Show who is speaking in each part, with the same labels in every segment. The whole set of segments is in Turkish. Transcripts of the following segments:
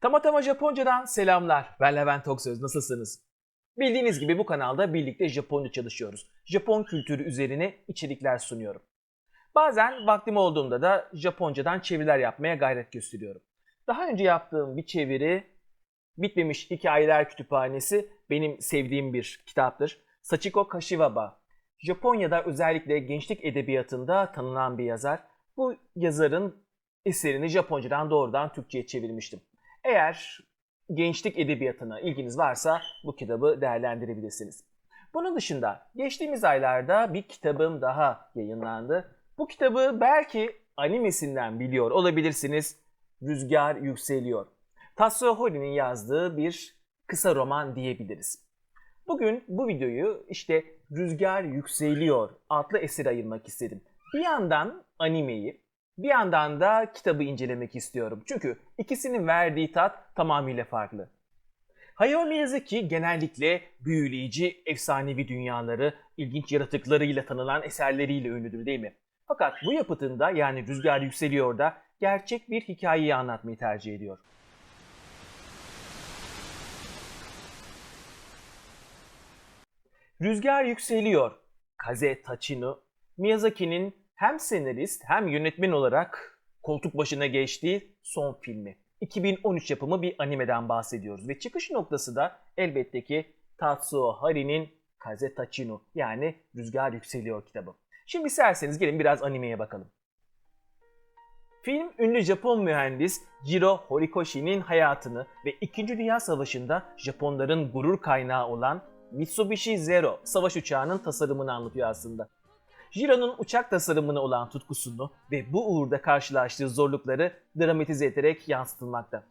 Speaker 1: Tamatama Japonca'dan selamlar. Ben Levent Oksöz. Nasılsınız? Bildiğiniz gibi bu kanalda birlikte Japonca çalışıyoruz. Japon kültürü üzerine içerikler sunuyorum. Bazen vaktim olduğunda da Japoncadan çeviriler yapmaya gayret gösteriyorum. Daha önce yaptığım bir çeviri Bitmemiş Hikayeler Kütüphanesi benim sevdiğim bir kitaptır. Sachiko Kashiwaba. Japonya'da özellikle gençlik edebiyatında tanınan bir yazar. Bu yazarın eserini Japoncadan doğrudan Türkçe'ye çevirmiştim. Eğer gençlik edebiyatına ilginiz varsa bu kitabı değerlendirebilirsiniz. Bunun dışında geçtiğimiz aylarda bir kitabım daha yayınlandı. Bu kitabı belki animesinden biliyor olabilirsiniz. Rüzgar Yükseliyor. Tatsuo Hori'nin yazdığı bir kısa roman diyebiliriz. Bugün bu videoyu işte Rüzgar Yükseliyor adlı esere ayırmak istedim. Bir yandan animeyi, bir yandan da kitabı incelemek istiyorum. Çünkü ikisinin verdiği tat tamamıyla farklı. Hayao Miyazaki genellikle büyüleyici, efsanevi dünyaları, ilginç yaratıklarıyla tanınan eserleriyle ünlüdür değil mi? Fakat bu yapıtında yani Rüzgar Yükseliyor da gerçek bir hikayeyi anlatmayı tercih ediyor. Rüzgar Yükseliyor. Kaze Tachino, Miyazaki'nin hem senarist hem yönetmen olarak koltuk başına geçtiği son filmi. 2013 yapımı bir animeden bahsediyoruz ve çıkış noktası da elbette ki Tatsuo Hari'nin Kaze Tachino yani Rüzgar Yükseliyor kitabı. Şimdi isterseniz gelin biraz animeye bakalım. Film ünlü Japon mühendis Jiro Horikoshi'nin hayatını ve 2. Dünya Savaşı'nda Japonların gurur kaynağı olan Mitsubishi Zero savaş uçağının tasarımını anlatıyor aslında. Jiro'nun uçak tasarımına olan tutkusunu ve bu uğurda karşılaştığı zorlukları dramatize ederek yansıtılmakta.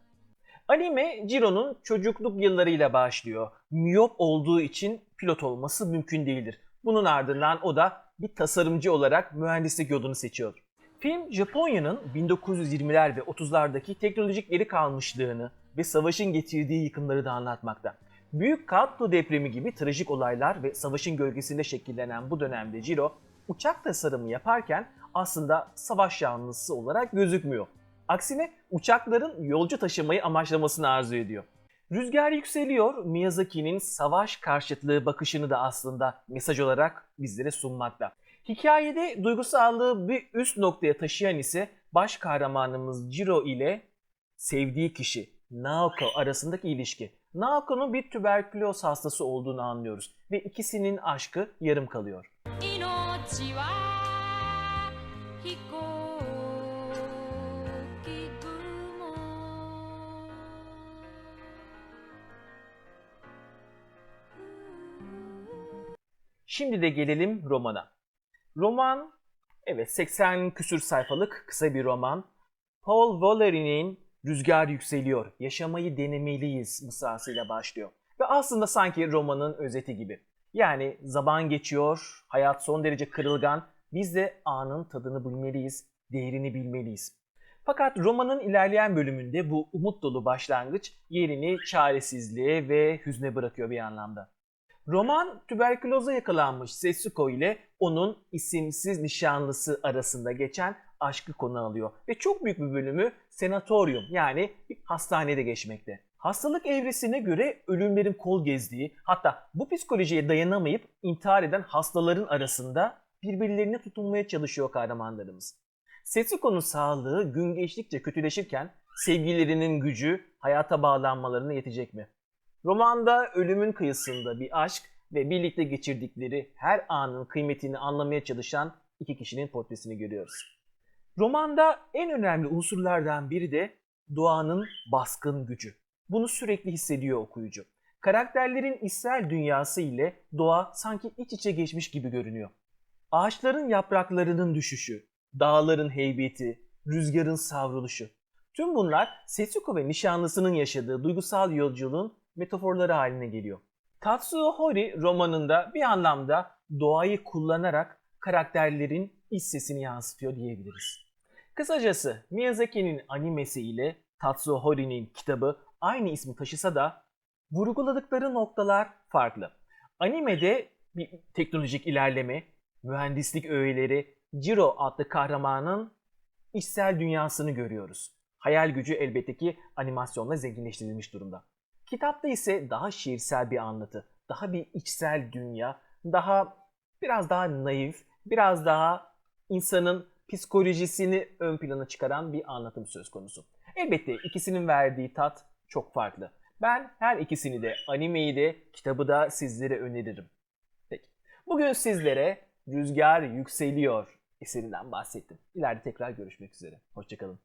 Speaker 1: Anime Jiro'nun çocukluk yıllarıyla başlıyor. Miyop olduğu için pilot olması mümkün değildir. Bunun ardından o da bir tasarımcı olarak mühendislik yolunu seçiyor. Film Japonya'nın 1920'ler ve 30'lardaki teknolojik geri kalmışlığını ve savaşın getirdiği yıkımları da anlatmakta. Büyük Kanto depremi gibi trajik olaylar ve savaşın gölgesinde şekillenen bu dönemde Jiro, uçak tasarımı yaparken aslında savaş yanlısı olarak gözükmüyor. Aksine uçakların yolcu taşımayı amaçlamasını arzu ediyor. Rüzgar yükseliyor, Miyazaki'nin savaş karşıtlığı bakışını da aslında mesaj olarak bizlere sunmakta. Hikayede duygusallığı bir üst noktaya taşıyan ise baş kahramanımız Jiro ile sevdiği kişi Naoko arasındaki ilişki. Naoko'nun bir tüberküloz hastası olduğunu anlıyoruz ve ikisinin aşkı yarım kalıyor.
Speaker 2: 命は飛行機雲
Speaker 1: Şimdi de gelelim romana. Roman, evet 80 küsür sayfalık kısa bir roman. Paul Valery'nin Rüzgar Yükseliyor, Yaşamayı Denemeliyiz mısrasıyla başlıyor. Ve aslında sanki romanın özeti gibi. Yani zaman geçiyor, hayat son derece kırılgan, biz de anın tadını bilmeliyiz, değerini bilmeliyiz. Fakat romanın ilerleyen bölümünde bu umut dolu başlangıç yerini çaresizliğe ve hüzne bırakıyor bir anlamda. Roman tüberküloza yakalanmış Setsuko ile onun isimsiz nişanlısı arasında geçen aşkı konu alıyor. Ve çok büyük bir bölümü senatoryum yani bir hastanede geçmekte. Hastalık evresine göre ölümlerin kol gezdiği hatta bu psikolojiye dayanamayıp intihar eden hastaların arasında birbirlerine tutunmaya çalışıyor kahramanlarımız. Setsuko'nun sağlığı gün geçtikçe kötüleşirken sevgililerinin gücü hayata bağlanmalarına yetecek mi? Romanda ölümün kıyısında bir aşk ve birlikte geçirdikleri her anın kıymetini anlamaya çalışan iki kişinin portresini görüyoruz. Romanda en önemli unsurlardan biri de doğanın baskın gücü. Bunu sürekli hissediyor okuyucu. Karakterlerin içsel dünyası ile doğa sanki iç içe geçmiş gibi görünüyor. Ağaçların yapraklarının düşüşü, dağların heybeti, rüzgarın savruluşu. Tüm bunlar Setsuko ve nişanlısının yaşadığı duygusal yolculuğun metaforları haline geliyor. Tatsuo Hori romanında bir anlamda doğayı kullanarak karakterlerin iç sesini yansıtıyor diyebiliriz. Kısacası Miyazaki'nin animesi ile Tatsuo Hori'nin kitabı aynı ismi taşısa da vurguladıkları noktalar farklı. Animede bir teknolojik ilerleme, mühendislik öğeleri, Jiro adlı kahramanın içsel dünyasını görüyoruz. Hayal gücü elbette ki animasyonla zenginleştirilmiş durumda. Kitapta ise daha şiirsel bir anlatı, daha bir içsel dünya, daha biraz daha naif, biraz daha insanın psikolojisini ön plana çıkaran bir anlatım söz konusu. Elbette ikisinin verdiği tat çok farklı. Ben her ikisini de animeyi de kitabı da sizlere öneririm. Peki. Bugün sizlere Rüzgar Yükseliyor eserinden bahsettim. İleride tekrar görüşmek üzere. Hoşçakalın.